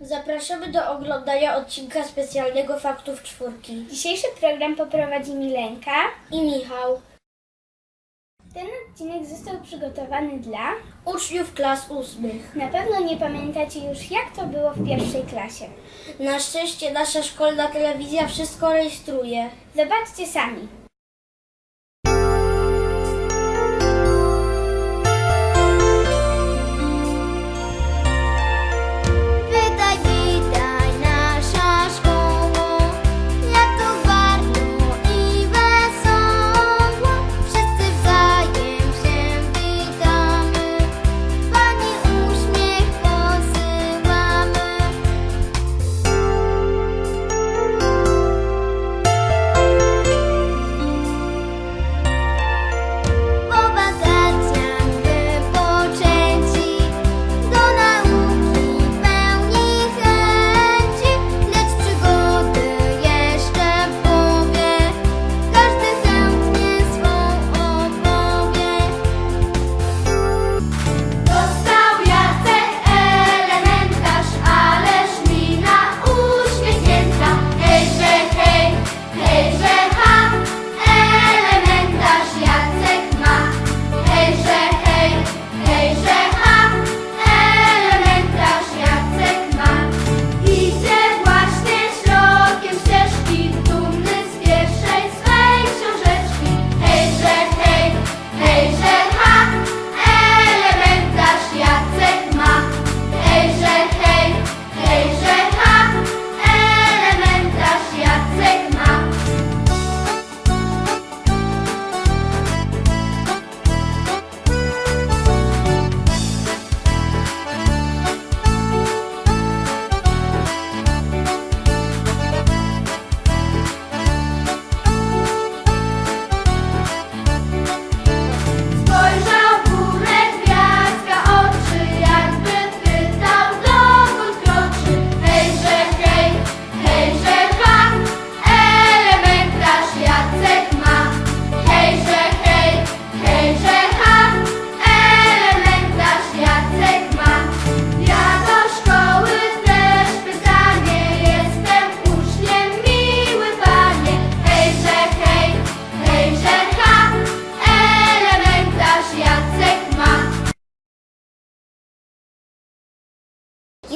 Zapraszamy do oglądania odcinka specjalnego Faktów Czwórki. Dzisiejszy program poprowadzi Milenka. I Michał, Ten odcinek został przygotowany dla... uczniów klas ósmych. Na pewno nie pamiętacie już jak to było w pierwszej klasie. Na szczęście nasza szkolna telewizja wszystko rejestruje. Zobaczcie sami.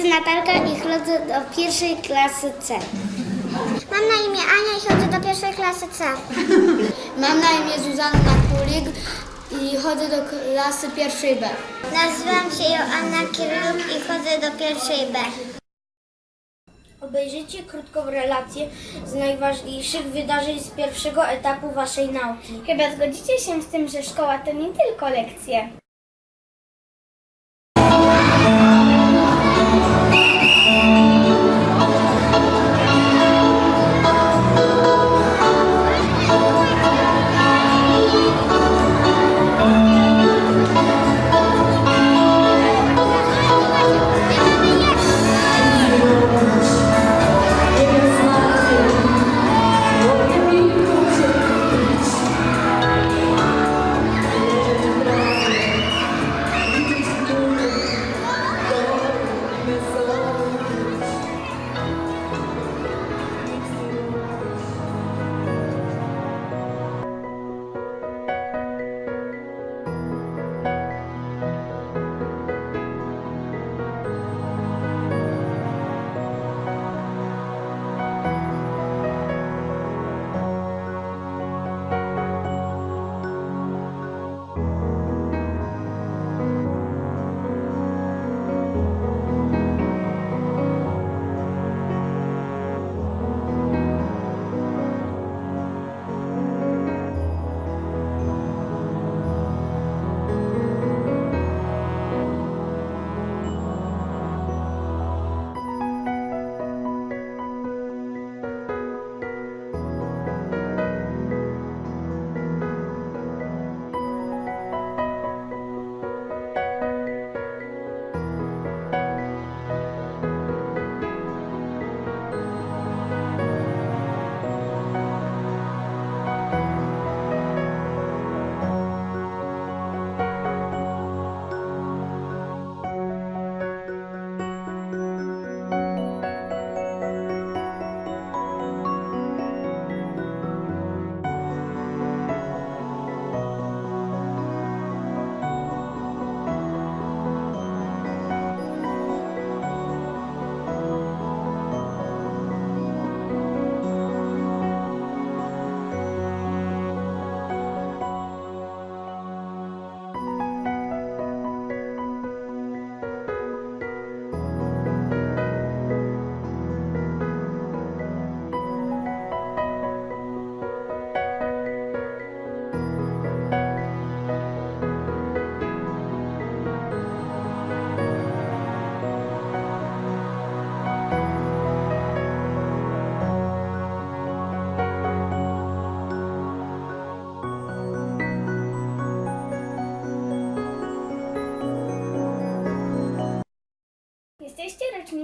Jestem Natalka i chodzę do pierwszej klasy C. Mam na imię Ania i chodzę do pierwszej klasy C. Mam na imię Zuzanna Kulik i chodzę do klasy pierwszej B. Nazywam się Joanna Kiryluk i chodzę do pierwszej B. Obejrzyjcie krótką relację z najważniejszych wydarzeń z pierwszego etapu waszej nauki. Chyba zgodzicie się z tym, że szkoła to nie tylko lekcje.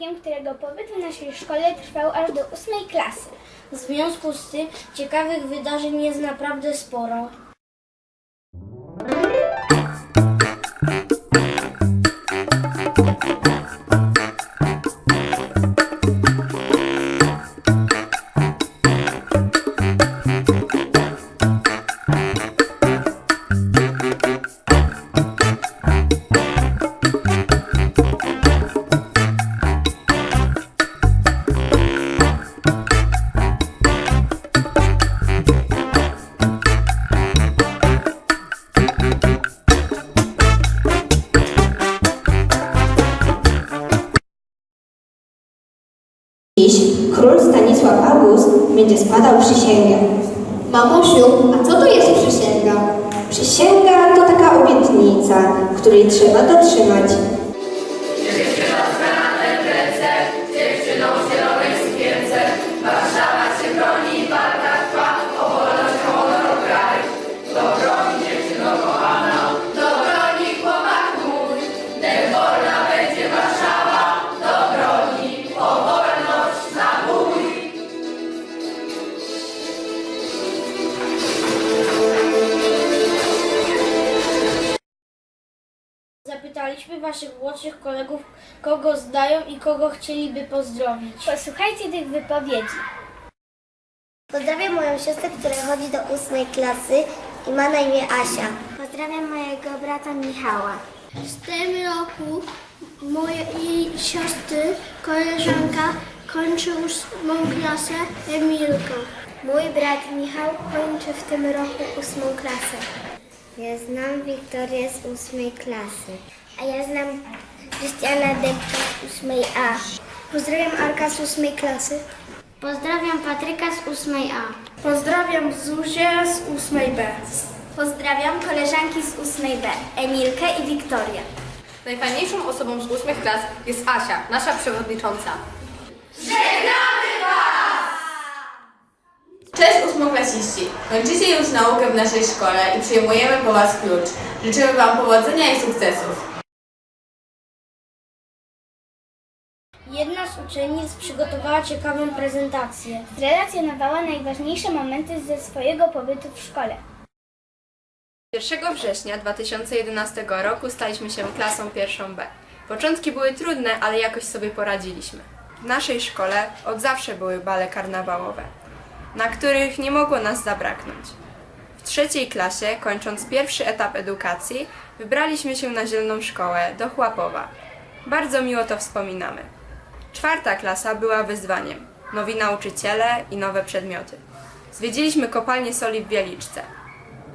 Rocznikiem, którego pobyt w naszej szkole trwał aż do ósmej klasy. W związku z tym ciekawych wydarzeń jest naprawdę sporo. Król Stanisław August będzie składał przysięgę. Mamusiu, a co to jest przysięga? Przysięga to taka obietnica, której trzeba dotrzymać. Młodszych kolegów, kogo zdają i kogo chcieliby pozdrowić. Posłuchajcie tych wypowiedzi. Pozdrawiam moją siostrę, która chodzi do ósmej klasy i ma na imię Asia. Pozdrawiam mojego brata Michała. W tym roku mojej siostry koleżanka kończy ósmą klasę Emilka. Mój brat Michał kończy w tym roku ósmą klasę. Ja znam Wiktorię z ósmej klasy. A ja znam Krystiana Depka z ósmej A. Pozdrawiam Arka z ósmej klasy. Pozdrawiam Patryka z ósmej A. Pozdrawiam Zuzię z 8B. Pozdrawiam koleżanki z ósmej B, Emilkę i Wiktorię. Najfajniejszą osobą z ósmych klas jest Asia, nasza przewodnicząca. Cześć ósmoklasiści! Kończycie już naukę w naszej szkole i przyjmujemy po Was klucz. Życzymy Wam powodzenia i sukcesów. Jedna z uczennic przygotowała ciekawą prezentację. Zrelacjonowała najważniejsze momenty ze swojego pobytu w szkole. 1 września 2011 roku staliśmy się klasą pierwszą B. Początki były trudne, ale jakoś sobie poradziliśmy. W naszej szkole od zawsze były bale karnawałowe, na których nie mogło nas zabraknąć. W trzeciej klasie, kończąc pierwszy etap edukacji, wybraliśmy się na Zieloną Szkołę do Chłapowa. Bardzo miło to wspominamy. Czwarta klasa była wyzwaniem. Nowi nauczyciele i nowe przedmioty. Zwiedziliśmy kopalnię soli w Wieliczce.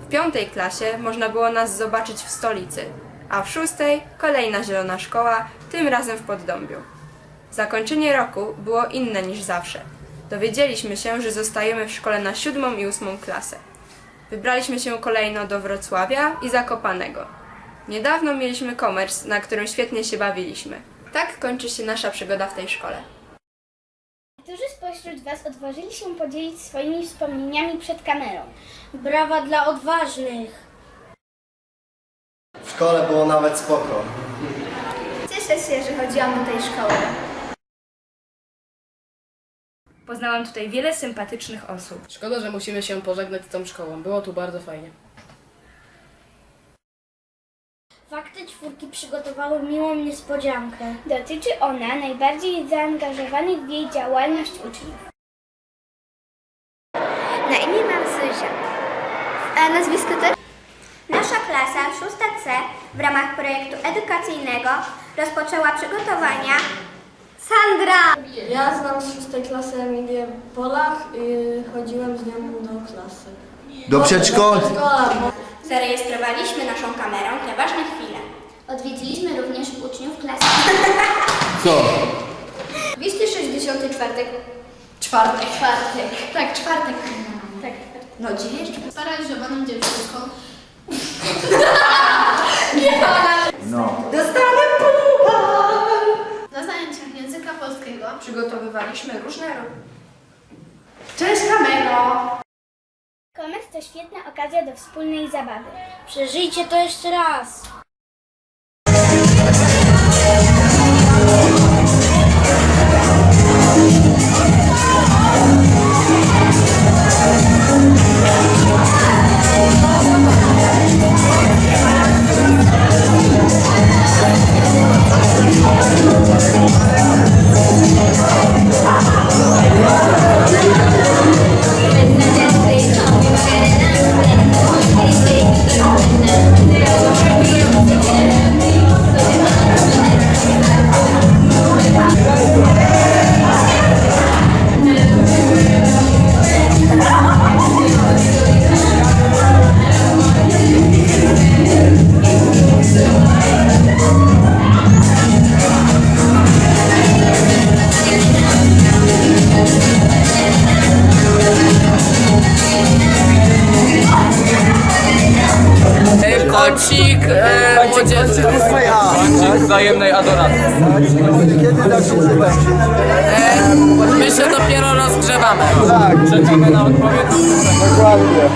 W piątej klasie można było nas zobaczyć w stolicy, a w szóstej kolejna zielona szkoła, tym razem w Poddąbiu. Zakończenie roku było inne niż zawsze. Dowiedzieliśmy się, że zostajemy w szkole na siódmą i ósmą klasę. Wybraliśmy się kolejno do Wrocławia i Zakopanego. Niedawno mieliśmy komers, na którym świetnie się bawiliśmy. Tak kończy się nasza przygoda w tej szkole. Którzy spośród Was odważyli się podzielić swoimi wspomnieniami przed kamerą? Brawa dla odważnych! W szkole było nawet spoko. Cieszę się, że chodziłam do tej szkoły. Poznałam tutaj wiele sympatycznych osób. Szkoda, że musimy się pożegnać z tą szkołą. Było tu bardzo fajnie. Czwórki przygotowały miłą niespodziankę. Dotyczy ona najbardziej zaangażowanych w jej działalność uczniów. Na imię mam Zuzia. A nazwisko też? Nasza klasa 6C w ramach projektu edukacyjnego rozpoczęła przygotowania Sandra! Ja znam z szóstej klasy Emilię Polach i chodziłem z nią do klasy. Do przedszkola. Zarejestrowaliśmy naszą kamerą te uczniów klasy. Co? 264. Czwartek. Czwartek. Tak, czwartek. Tak. No dziś jeszcze. Sparaliżowaną dziewczynką. No. Na zajęciach języka polskiego Przygotowywaliśmy różne Cześć kamero! Komet to świetna okazja do wspólnej zabawy. Przeżyjcie to jeszcze raz! Kącik e, młodzieży. Kącik wzajemnej adoracji. Kiedy zaczniecie tańczyć? My się dopiero rozgrzewamy. Tak, czekamy na odpowiedź. Dokładnie.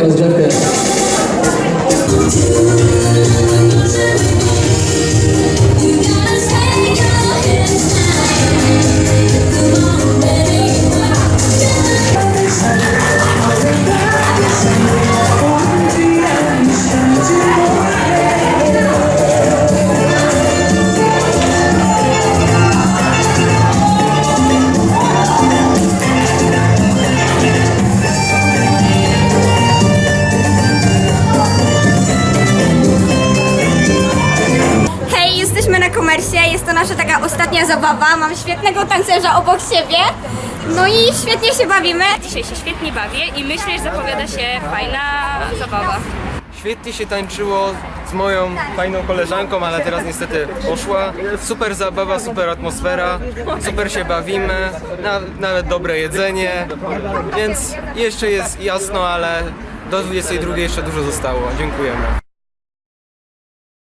That was definitely. Nasza taka ostatnia zabawa. Mam świetnego tancerza obok siebie. No i świetnie się bawimy. Dzisiaj się świetnie bawię i myślę, że zapowiada się fajna zabawa. Świetnie się tańczyło z moją fajną koleżanką, ale teraz niestety poszła. Super zabawa, super atmosfera, super się bawimy, na, nawet dobre jedzenie, więc jeszcze jest jasno, ale do 22 jeszcze dużo zostało. Dziękujemy.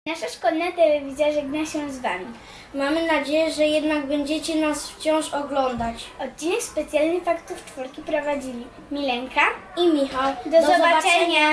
Nasza szkolna telewizja żegna się z Wami. Mamy nadzieję, że jednak będziecie nas wciąż oglądać. Odcinek specjalny Faktów Czwórki prowadzili Milenka I Michał, Do, zobaczenia.